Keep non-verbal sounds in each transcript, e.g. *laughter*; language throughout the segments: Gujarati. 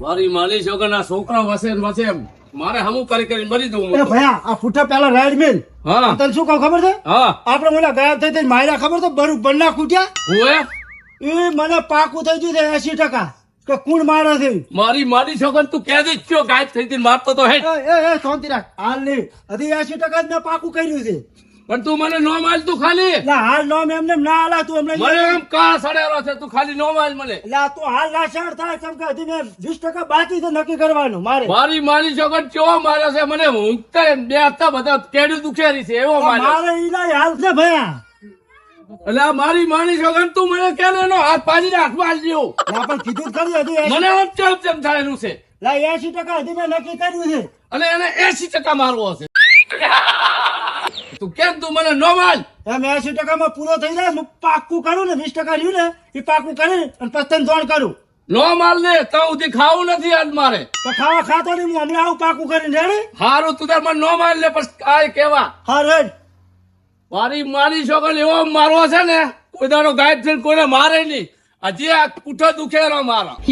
મારી માલી છોકરાના છોકરા વસે વસે એમ. મારે હમું કરી કરી મરી દઉં એ ભયા આ ફૂટા પેલા રાઈડ મેન હા. તને શું કહું ખબર છે? હા. આપણે ઓલા ગાયબ થઈ થઈ માયરા ખબર છે? બરું બન્ના કૂટ્યા હુએ એ? મને પાકું થઈ ગયું છે એસી ટકા. કે કુણ મારે છે? મારી મારી છોકર તું કે દે કયો ગાયબ થઈ હતી મારતો તો હે એ એ એ શાંતિ રાખ. હાલ નહીં. હજી એસી ટકા જ મેં પાકું કર્યું છે. પણ તું મને નો માલ તું ખાલી. હાલ નો એમને ના હાલા તું એમને મને એમ કા સડેલો છે તું ખાલી નો માલ મને. આ તું હાલ ના શેર થાય કેમ કે હજી મેં વીસ ટકા બાકી છે નક્કી કરવાનું મારે. મારી મારી જગત કેવો મારે છે મને ઊંઘતા એમ બે હપ્તા બધા કેડું દુખેરી છે એવો મારે મારે ઈલા હાલ છે ભયા. એટલે મારી માની છોકરા તું મને કે ને એનો હાથ પાડીને હાથમાં આલજો લા પણ કીધું જ ખરી મને આમ ચમ ચમ થયેલું છે? લા એસી ટકા હજી મેં નક્કી કર્યું છે. અને એને એસી ટકા મારવો હશે. તું કેમ તું મને નો માલ એમ એસી ટકામાં પૂરો થઈ જાય હું પાકું કરું ને વીસ ટકા રહ્યું ને એ પાકું કરી અને પસ્તન તને કરું. નો માલ ને તો સુધી ખાવું નથી આજ મારે. તો ખાવા ખાતો નહીં હું હમણાં આવું પાકું કરીને રેડી? હારું તું તાર મને નો માલ લે પછી કાંઈ કેવા? હા રેડ મારી મારી છોકરી એવો મારવો છે ને કોઈ દાડો ગાયબ થઈને કોઈને મારે નહીં. હજી આ કુઠો દુખેરો મારો. *laughs*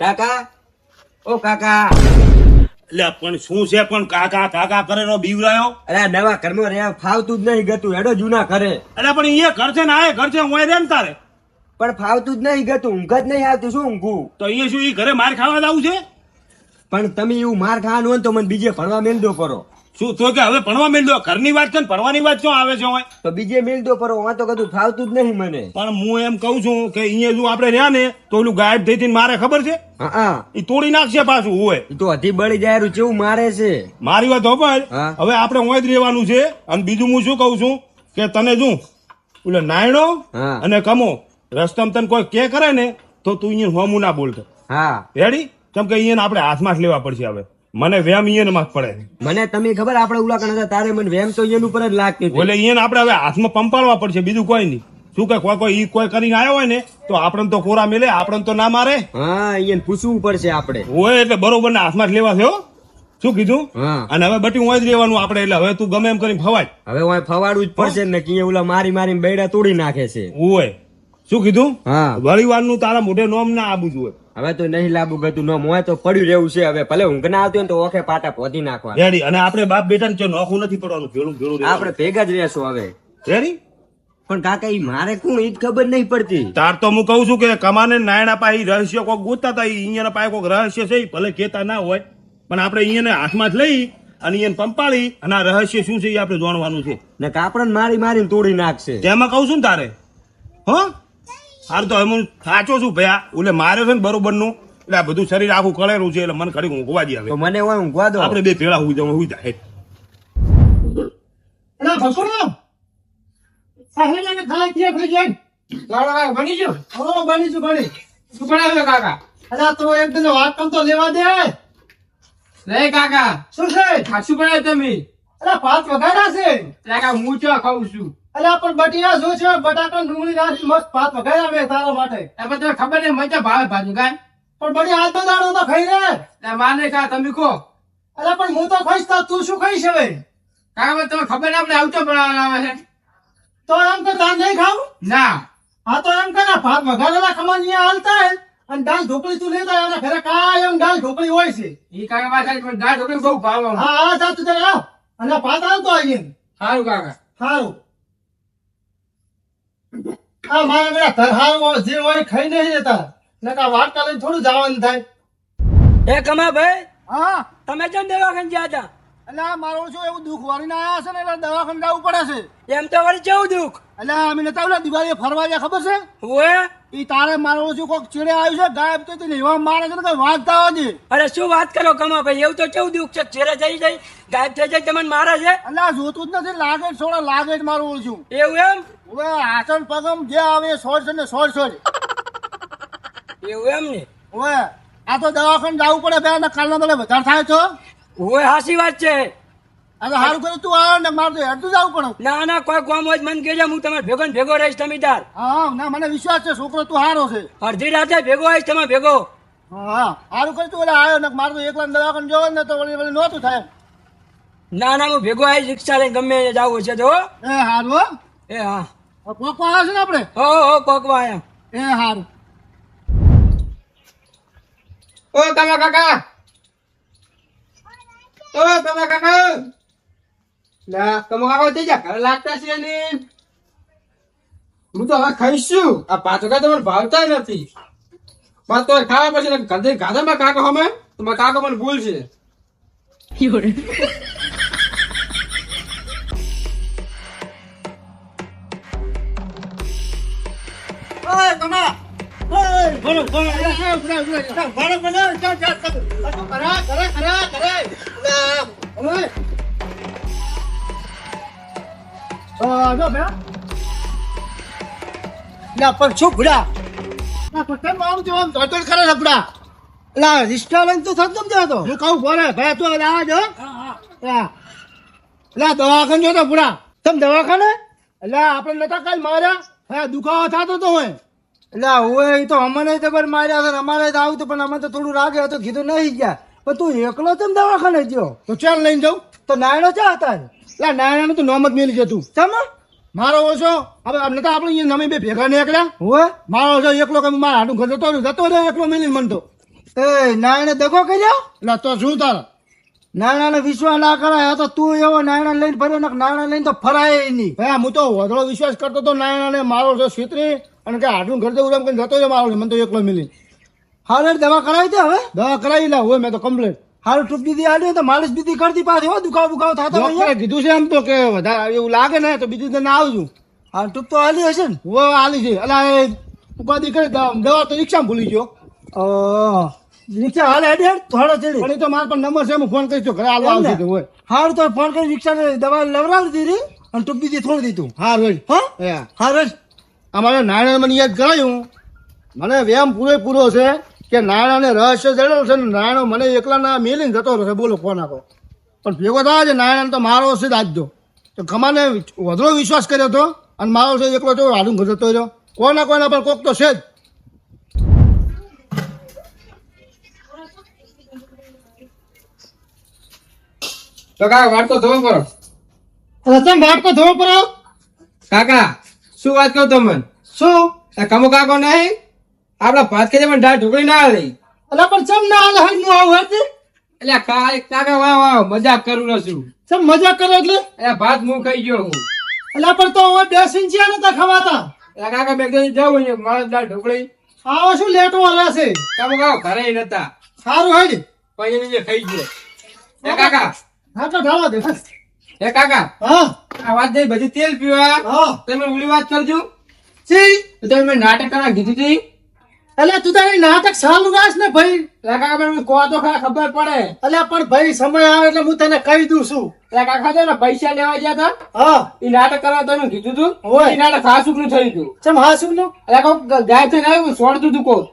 કાકા? ઓ કાકા. એટલે પણ શું છે પણ કાકા કાકા કરેલો બીવરાયો? અરે નવા ઘરમાં રહ્યા ફાવતું જ નહીં ગતું એડો જૂના ઘરે. અરે પણ એ ઘર છે ને આ ઘર છે હું રે ને તારે. પણ ફાવતું જ નહીં ગતું ઊંઘ જ નહીં આવતું શું ઊંઘું? તો અહીંયા શું એ ઘરે માર ખાવા જવું છે? પણ તમે એવું માર ખાવાનું હોય તો મને બીજે ભણવા મેલ દો પરો. શું તો કે હવે ભણવા મેળ દો ઘરની વાત છે ને ભણવાની વાત શું આવે છે તો બીજે મેલ દો પર વાં તો કદું ફાવતું જ નહીં મને. પણ હું એમ કહું છું કે અહીંયા જો આપણે રહ્યા ને તો ઓલું ગાયબ થઈ થઈને મારે ખબર છે? હા. એ તોડી નાખશે પાછું હોય તો અધી બળી જાય ચેવું મારે છે? મારી વાત હોભળ. હા. હવે આપણે હોય જ રહેવાનું છે અને બીજું હું શું કહું છું કે તને શું? ઓલે નાયણો અને કમો રસ્તમ તને કોઈ કે કરે ને તો તું અહીંયા હોમું ના બોલતો. હા. રેડી કેમ કે અહીંયા આપણે હાથમાં જ લેવા પડશે હવે. મને વેમ ઈયનમાં પડે. મને તમે ખબર આપણે ઉલા હતા તારે મને વેમ તો ઈયન ઉપર જ લાગતી એટલે ઈયન આપણે હવે હાથમાં પંપાળવા પડશે બીજું કોઈ નહીં. શું કે કોઈ કોઈ ઈ કોઈ કરીને આવ્યો હોય ને તો આપણને તો કોરા મેલે આપણને તો ના મારે. હા ઈયન પૂછવું પડશે આપણે હોય એટલે બરોબર ને હાથમાં જ લેવા છે શું કીધું? હા. અને હવે બટી હોય જ રહેવાનું આપણે એટલે હવે તું ગમે એમ કરીને ફવાય. હવે હું ફવાડવું જ પડશે ને કે ઓલા મારી મારીને બેડા તોડી નાખે છે. હોય. શું કીધું? હા. વળીવારનું તારા મોઢે નોમ ના આબુ જોઈએ હવે તો નહીં લાબુ ગતું ન મોય તો પડ્યું રહેવું છે હવે. ભલે ઊંઘ ના આવતી હોય તો ઓખે પાટા પોધી નાખવા રેડી. અને આપણે બાપ બેટા ને નોખું નથી પડવાનું ભેળું ભેળું આપણે ભેગા જ રહેશું હવે. રેડી? પણ કાકા ઈ મારે કોણ? ઈ ખબર નહીં પડતી. તાર તો હું કહું છું કે કમાને નાયણા પાસે રહસ્ય કોક ગોતતા હતા અહીંયા પાસે કોક રહસ્ય છે ભલે કેતા ના હોય. પણ આપણે અહીંયા હાથમાં જ લઈ અને એને પંપાળી અને આ રહસ્ય શું છે એ આપણે જાણવાનું છે. ને કાપડને મારી મારીને તોડી નાખશે. તેમાં કહું છું ને તારે હો? હારું તો હું સાચો છું ભયા ઓલે માર્યો છે ને બરોબરનું એટલે આ બધું શરીર આખું કળેલું છે એટલે મને ખડી ઊંઘવા દે હવે. તો મને હોય ઊંઘવા દો. આપણે બે ભેળા હું જવું હું જાય. ખાઈ કે લાડા બની ઓ બની બની કાકા? અલા તો એક દિન વાત કમ તો લેવા દે. લે કાકા. શું છે? આ પડે તમે? અલા ભાત વઘાર્યા છે. કાકા હું ચો ખાઉં છું. અલા પણ બટિયા શું છે? બટાકા ને ડુંગળી નાખી મસ્ત ભાત વઘાર્યા આવે તારા માટે. એ પણ તને ખબર નહીં મજા ભાવે ભાજુ કાય પણ બડી હાથ તો દાડો તો ખાઈ રે એ માને કા તમે કો અલે પણ હું તો ખાઈશ તો તું શું ખાઈશ હવે? પણ તમને ખબર ના આપણે આવતો બનાવવાના આવે છે. તો એમ કે તાન નહીં ખાવ ના. હા તો એમ કરે ભાત વઘારેલા ખમણ હાલતા હે. અને દાળ ઢોકળી તું લેતા એના ઘરે કાયમ દાળ ઢોકળી હોય છે. એ કાકા પાસે પણ દાળ ઢોકળી બહુ ભાવ હા હા જા તું તારે આવ. અને ભાત આવતો આવીને. સારું કાકા. સારું આ મારા બેટા તરહાર જે હોય ખાઈ નહીં જતા નકા વાટકા લઈને થોડું જવાનું થાય. એ કમા ભાઈ હા. તમે કેમ દવાખાને ગયા હતા? એટલે આ મારું શું એવું દુઃખ વાળીને આવ્યા છે ને એટલે દવાખાને જવું પડે છે? એમ તો વળી કેવું દુઃખ? એટલે અમે નતા દિવાળીએ ફરવા ગયા ખબર છે? ઓએ ઈ તારે મારું શું કોક ચીડે આવ્યું છે? ગાયબ તો તે એવા મારે છે ને કઈ વાંચતા હોય છે અરે શું વાત કરો કમા ભાઈ? એવું તો કેવું દુઃખ છે? ચેરે જઈ જઈ ગાયબ થઈ જાય તમને મારે છે? એટલે જોતું જ નથી. લાગે થોડા લાગે જ મારું ઓળખ્યું એવું એમ? હવે આસન પગમ જે આવે સોળ છે ને સોળ સોળ એવું એમ ને? હવે આ તો દવાખાને જવું પડે બે ને કાલના દડે વધારે થાય તો? ઓએ હાસી વાત છે. તો સારું કર્યું તું આવે ને મારે તો હેડતું જવું પડે ના ના કોઈ કામ હોય મને કહેજો હું તમારે ભેગો ને ભેગો રહીશ તમે તાર હા ના મને વિશ્વાસ છે છોકરો તું સારો છે. અડધી રાતે ભેગો આવીશ તમે ભેગો. હા સારું કર્યું તું ઓલા આવ્યો ને મારે તો એકલા દવાખાને જવો ને તો વળી વળી નહોતું થાય. ના ના હું ભેગો આવીશ રિક્ષા લઈને ગમે જવું છે તો હો. એ સારું હો. એ હા. આવે છે ને આપણે હો હો કોકવા આયા. એ હારું. ઓ કમા કાકા. ઓ તમે કાકા. લા કમા કાકા તે જા ઘરે લાગતા છે ને હું તો હવે ખાઈશું આ પાછો તમને ભાવતા નથી બસ તો ખાવા પછી ને ઘરે ગાધામાં કાકા હમે તો મારા કાકા મને ભૂલ છે ઓય કમા ઓય ભણો ભણો એ એ ઉભરા ઉભરા ભણો ભણો ચાલ ચાલ ચાલ જો બે ના પણ શું ભૂડા ના પણ મારું આમ જો આમ ધોતર કરે છે લા રિસ્ટોરન્ટ તો થતો જ હતો હું કહું બોલે ભાઈ તું આ જો હા લા દવાખાને જો તો ભૂડા તમે દવાખાને એટલે આપણે નતા કાલ માર્યા હા દુખાવો થતો તો હોય એટલે હોય તો અમને ખબર માર્યા અમારે તો આવતું પણ અમે તો થોડું રાગે હતો કીધું નહીં ગયા પણ તું એકલો તમે દવાખાને ગયો તો ચાલ લઈને જાઉં. તો નાયણો ચા હતા? એટલે નાના તો નોમ જ મેલી જતું ચમ? મારો ઓછો હવે આમ તો આપણે અહીંયા નમે બે ભેગા નીકળ્યા? હો મારો ઓછો એકલો કે મારા હાડું ઘર જતો જતો રહ્યો એકલો મેલી મન તો. એ નાયણે દગો કર્યો? લા તો શું તાર? નાણાને વિશ્વાસ ના કરાય તો તું એવો નાણા લઈને ફર્યો ને નાણા લઈને તો ફરાય નહીં. હા હું તો વધડો વિશ્વાસ કરતો તો નાયણાને મારો છો છેતરી અને કે હાડું ઘર જવું એમ કરીને જતો રહ્યો મારો મને તો એકલો મિલી હારે દવા કરાવી દે હવે. દવા કરાવી લા હોય મેં તો કમ્પ્લેટ હારું ટૂંક દીધી આડી તો માલિશ બીજી કરતી પાછી હો દુખાવ બુખાવ થતો કીધું છે એમ તો કે વધારે એવું લાગે ને તો બીજું તને આવજો. હાલ ટૂપ તો હાલી હશે ને. હો હાલી છે. અલા એ ઉપાધિ કરી દવા તો રિક્ષામાં ભૂલી ગયો. રિક્ષા હાલે હેડ થોડો ચડી. પણ તો મારા પર નંબર છે હું ફોન કરીશ ઘરે હાલવા આવશે હોય. હારું તો ફોન કરી રિક્ષા દવા લવડાવી દીધી અને ટૂંક બીજી થોડી દીધું. હા રોજ હા? હા રોજ અમારે નારાયણ મને યાદ કરાયું. મને વ્યાયામ પૂરેપૂરો છે. કે નારાયણને રહસ્ય જડેલો છે ને નારાયણ મને એકલાના મેલીને જતો રહેશે બોલો ફોન આપો. પણ ભેગો થાય છે નારાયણ તો મારો છે આજજો તો ખમાને વધરો વિશ્વાસ કર્યો હતો અને મારો છે એકલો તો હાડું જતો રહ્યો. કોના કોના પણ કોક તો છે જ. તો કાકા ધોવો કરો રતન ધોવો પડો? કાકા શું વાત કહું તમને શું કમો કાકો નહીં? આપડા ભાત કે પણ દાળ ઢોકળી ના આવી એટલે પણ ચમ ના હાલે? હજનું આવું હતી એટલે કાલે કાકા વાહ વાહ મજાક કરું છું. ચમ મજા કરો એટલે? એટલે ભાત હું ખાઈ ગયો હું એટલે પણ તો હવે બે સિંચિયા નતા ખવાતા? એટલે કાકા બેગ જાઉં અહીંયા મારા દાળ ઢોકળી. આવો શું લેટો હશે છે? કહો કાકો ઘરે નતા. સારું હજ પછી જે ખાઈ ગયો. એ કાકા. હા તો ઢાળવા દે એ કાકા. હા. આ વાત જઈ બધી તેલ પીવા. હા. તમે ઓલી વાત કરજો. સી તો તમે મેં નાટક કરવા કીધું હતી અલા તું તારી નાટક ચાલુ રાખ ને ભાઈ. એટલે કાકા કહો તો ખરા ખબર પડે. અલ્યા પણ ભાઈ સમય આવે એટલે હું તને કહી દઉં છું. એટલે કાકા છે ને પૈસા લેવા ગયા હતા હા. એ નાટક કરવા તમે કીધું હતું હોય. એ નાટક હાસુકનું થયું હતું ચમ હા શું નો એટલે કોક ગાય થઈને આવ્યું છોડતું હતું કોક.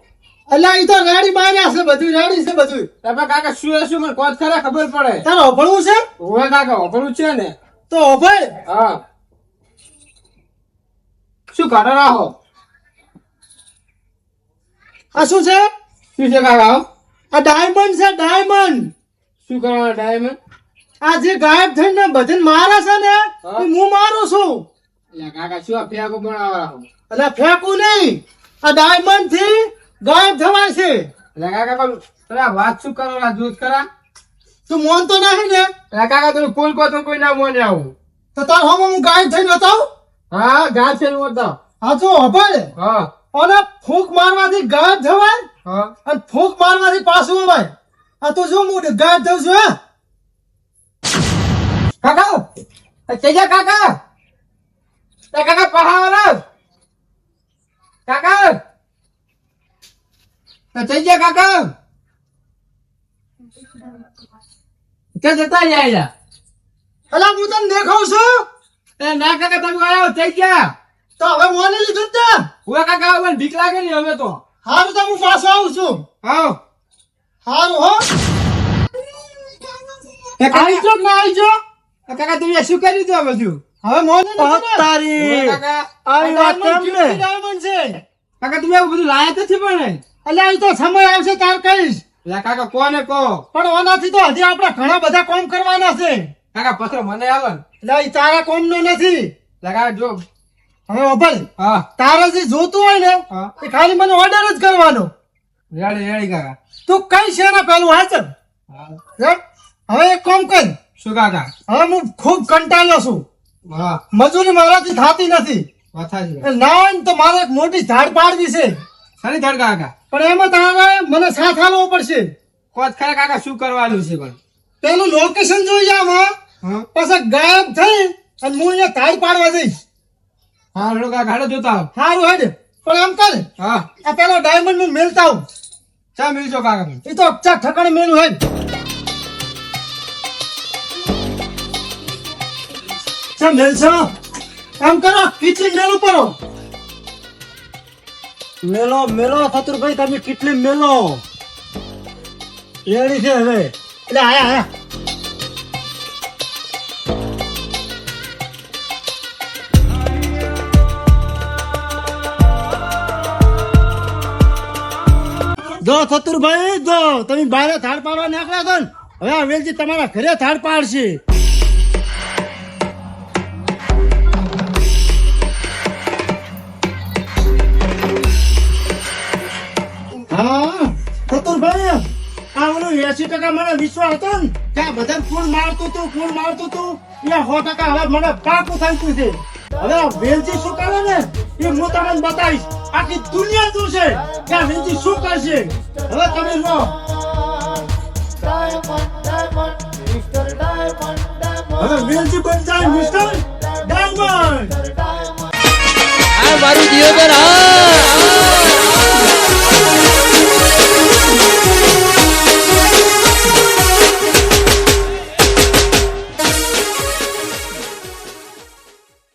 અલ્યા એ તો રેડી માર્યા છે બધું રેડી છે બધું. એટલે કાકા શું શું મને કોત ખરા ખબર પડે? તારે હોભળવું છે? હોય કાકા હોભળવું છે ને. તો હોભળ. હા. શું ઘરે રાખો આ શું છે? શું છે કાકા આ ડાયમંડ છે ડાયમંડ શું કરવાના ડાયમંડ આ જે ગાયબ થઈને ભજન મારે છે ને એ હું મારું છું. એટલે કાકા શું આ ફેંકો બનાવવા એટલે ફેંકું નહીં. આ ડાયમંડથી ગાયબ થવાય છે. એટલે કાકા પણ આ વાત શું કરો જૂથ કરા? તું મોનતો નહીં ને? એટલે કાકા તું ફૂલ કો તો કોઈ ના મોને આવું. તો તાર હોમાં હું ગાયબ થઈને બતાવું હા ગાય થઈને બતાવ હા તો ઓભળ હા. અને ફૂંક મારવાથી ગાંઠ થવાય? હા. અને ફૂંક મારવાથી પાછું અવાય આ તો શું હું ગાંઠ થઉં છું હે? કાકા? તેજા કાકા તે કાકા પહાવર કાકા તેજા કાકા? કે જતા જાય અલા હું તને દેખાઉં છું? એ ના કાકા તમે આવ્યો તેજા તો હવે મોને લીધું જ ને. હું કાકા મને બીક લાગે ને હવે તો. હારું તો હું પાછો આવું છું. આવ હારું હો. એ આવી જો ના આવી જો કાકા તમે શું કરી દો બધું? હવે મોને તારી આવી વાત તમને. ડાયમંડ છે. કાકા તમે એવું બધું લાયા નથી છે પણ એટલે એ તો સમય આવશે તાર કહીશ. એટલે કાકા કોને કહો? પણ ઓનાથી તો હજી આપણે ઘણા બધા કોમ કરવાના છે. કાકા પથરો મને આવે ને. એટલે એ તારા કોમ નો નથી કાકા જો હવે અભલ હા. તારે જે જોતું હોય ને એ ખાલી મને ઓર્ડર જ કરવાનો. રેડી રેડી કાકા. તું કઈ છે ને પેલું વાંચ હે? હવે એક કામ કર. શું કાકા? હવે હું ખૂબ કંટાળ્યો છું. હા. મજૂરી મારાથી થતી નથી. ના હોય ને તો મારે એક મોટી ઝાડ પાડવી છે. સારી ધડ કાકા. પણ એમાં તારે મને સાથ આલવો પડશે. કોચ ખરા કાકા શું કરવાનું છે પણ? પેલું લોકેશન જોઈ જાવ પછી ગાયબ થઈ અને હું અહીંયા ઝાડ પાડવા જઈશ. હા હેડો કાકા હેડો જોતા આવો. સારું હેડ. પણ આમ કર. હા. આ પેલો ડાયમંડનું મેલતા આવું ચા મિલજો કાકા એ તો ચા ઠકાણે મેલું હેડ ચા મેલશો આમ કરો કિચલી મેલું પડો મેલો મેલો ફતુરભાઈ તમે કેટલી મેલો? એડી છે હવે. એટલે આયા આયા. જો ફતુરભાઈ જો, તમે બારે થાળ પાડવા નાખ્યા છો ને, હવે આ વેલજી તમારા ઘરે થાળ પાડશે. હા ફતુરભાઈ આ ઓલું એસી ટકા મને વિશ્વાસ હતો ને ત્યાં બધા ફૂલ મારતું તું, ફૂલ મારતું તું, એ સો ટકા હવે મને પાકું થતું છે. હવે વેલજી શું કરે ને, એ હું તમને બતાવીશ. આખી દુનિયા જોશે કે આ વિનંતી શું કરશે? હવે તમે લો હવે વિનંતી બની મિસ્ટર ડાયમંડ. આ મારું દિયોદર હા